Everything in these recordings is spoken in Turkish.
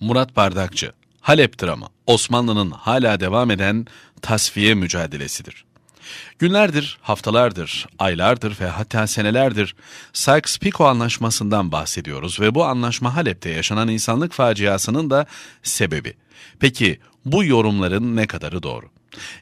Murat Bardakçı, Halep dramı, Osmanlı'nın hala devam eden tasfiye mücadelesidir. Günlerdir, haftalardır, aylardır ve hatta senelerdir Sykes-Picot anlaşmasından bahsediyoruz ve bu anlaşma Halep'te yaşanan insanlık faciasının da sebebi. Peki bu yorumların ne kadarı doğru?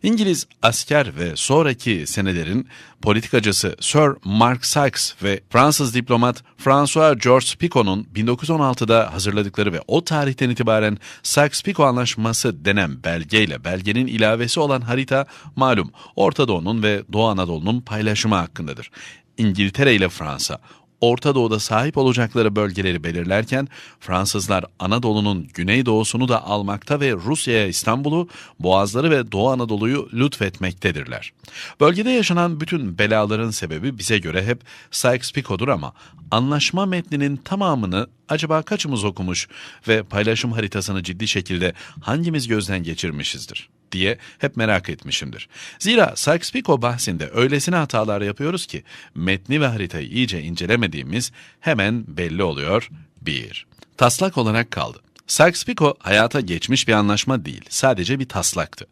İngiliz asker ve sonraki senelerin politikacısı Sir Mark Sykes ve Fransız diplomat François George Picot'un 1916'da hazırladıkları ve o tarihten itibaren Sykes-Picot Anlaşması denen belgeyle belgenin ilavesi olan harita malum Orta Doğu'nun ve Doğu Anadolu'nun paylaşımı hakkındadır. İngiltere ile Fransa Orta Doğu'da sahip olacakları bölgeleri belirlerken Fransızlar Anadolu'nun güneydoğusunu da almakta ve Rusya'ya İstanbul'u, Boğazları ve Doğu Anadolu'yu lütfetmektedirler. Bölgede yaşanan bütün belaların sebebi bize göre hep Sykes-Picot'dur ama anlaşma metninin tamamını acaba kaçımız okumuş ve paylaşım haritasını ciddi şekilde hangimiz gözden geçirmişizdir? diye hep merak etmişimdir. Zira Sykes-Picot bahsinde öylesine hatalar yapıyoruz ki metni ve haritayı iyice incelemediğimiz hemen belli oluyor. 1. Taslak olarak kaldı. Sykes-Picot hayata geçmiş bir anlaşma değil, sadece bir taslaktı.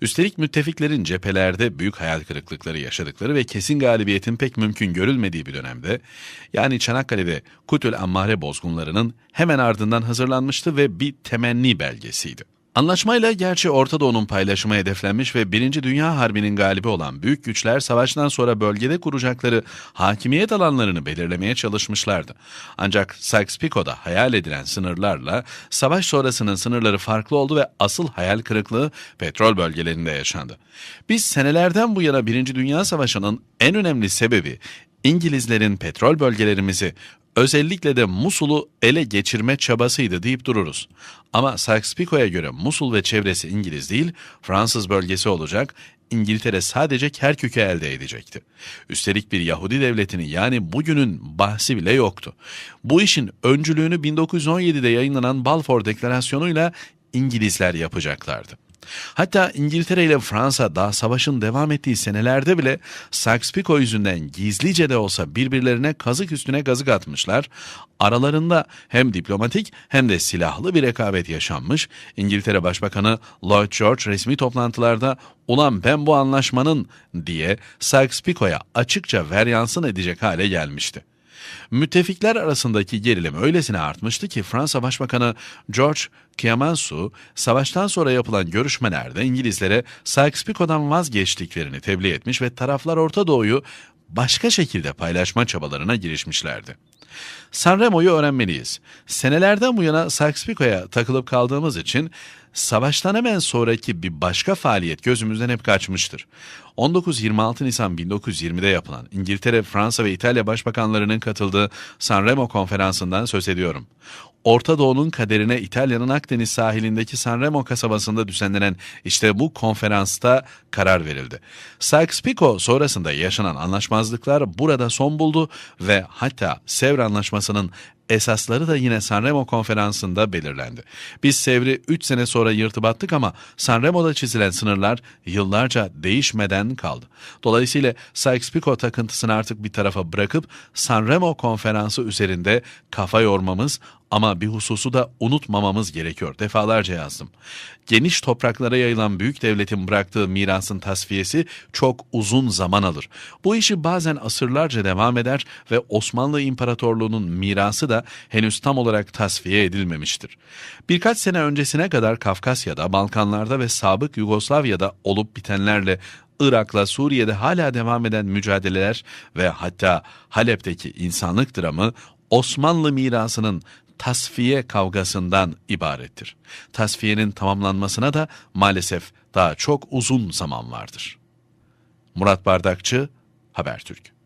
Üstelik müttefiklerin cephelerde büyük hayal kırıklıkları yaşadıkları ve kesin galibiyetin pek mümkün görülmediği bir dönemde, yani Çanakkale'de Kutül Ammare bozgunlarının hemen ardından hazırlanmıştı ve bir temenni belgesiydi. Anlaşmayla gerçi Orta Doğu'nun paylaşımı hedeflenmiş ve Birinci Dünya Harbi'nin galibi olan büyük güçler savaştan sonra bölgede kuracakları hakimiyet alanlarını belirlemeye çalışmışlardı. Ancak Sykes-Picot'da hayal edilen sınırlarla savaş sonrasının sınırları farklı oldu ve asıl hayal kırıklığı petrol bölgelerinde yaşandı. Biz senelerden bu yana Birinci Dünya Savaşı'nın en önemli sebebi İngilizlerin petrol bölgelerimizi özellikle de Musul'u ele geçirme çabasıydı deyip dururuz. Ama Sykes-Picot'a göre Musul ve çevresi İngiliz değil, Fransız bölgesi olacak, İngiltere sadece Kerkük'ü elde edecekti. Üstelik bir Yahudi devletini yani bugünün bahsi bile yoktu. Bu işin öncülüğünü 1917'de yayınlanan Balfour Deklarasyonu'yla İngilizler yapacaklardı. Hatta İngiltere ile Fransa daha savaşın devam ettiği senelerde bile Sykes-Picot yüzünden gizlice de olsa birbirlerine kazık üstüne kazık atmışlar. Aralarında hem diplomatik hem de silahlı bir rekabet yaşanmış. İngiltere Başbakanı Lloyd George resmi toplantılarda ulan ben bu anlaşmanın diye Sykes-Picot'a açıkça veryansın edecek hale gelmişti. Müttefikler arasındaki gerilim öylesine artmıştı ki Fransa Başbakanı George Clemenceau savaştan sonra yapılan görüşmelerde İngilizlere Sykes-Picot'dan vazgeçtiklerini tebliğ etmiş ve taraflar Orta Doğu'yu başka şekilde paylaşma çabalarına girişmişlerdi. Sanremo'yu öğrenmeliyiz. Senelerden bu yana Sykes-Picot'a takılıp kaldığımız için savaştan hemen sonraki bir başka faaliyet gözümüzden hep kaçmıştır. 19-26 Nisan 1920'de yapılan İngiltere, Fransa ve İtalya başbakanlarının katıldığı Sanremo konferansından söz ediyorum. Orta Doğu'nun kaderine İtalya'nın Akdeniz sahilindeki Sanremo kasabasında düzenlenen işte bu konferansta karar verildi. Sykes-Picot sonrasında yaşanan anlaşmazlıklar burada son buldu ve hatta Sevr Anlaşması'nın esasları da yine Sanremo konferansında belirlendi. Biz Sevr'i 3 sene sonra yırtıp attık ama Sanremo'da çizilen sınırlar yıllarca değişmeden kaldı. Dolayısıyla Sykes-Picot takıntısını artık bir tarafa bırakıp Sanremo konferansı üzerinde kafa yormamız ama bir hususu da unutmamamız gerekiyor. Defalarca yazdım. Geniş topraklara yayılan büyük devletin bıraktığı mirasın tasfiyesi çok uzun zaman alır. Bu işi bazen asırlarca devam eder ve Osmanlı İmparatorluğu'nun mirası da henüz tam olarak tasfiye edilmemiştir. Birkaç sene öncesine kadar Kafkasya'da, Balkanlarda ve sabık Yugoslavya'da olup bitenlerle Irak'la Suriye'de hala devam eden mücadeleler ve hatta Halep'teki insanlık dramı Osmanlı mirasının tasfiye kavgasından ibarettir. Tasfiyenin tamamlanmasına da maalesef daha çok uzun zaman vardır. Murat Bardakçı, Habertürk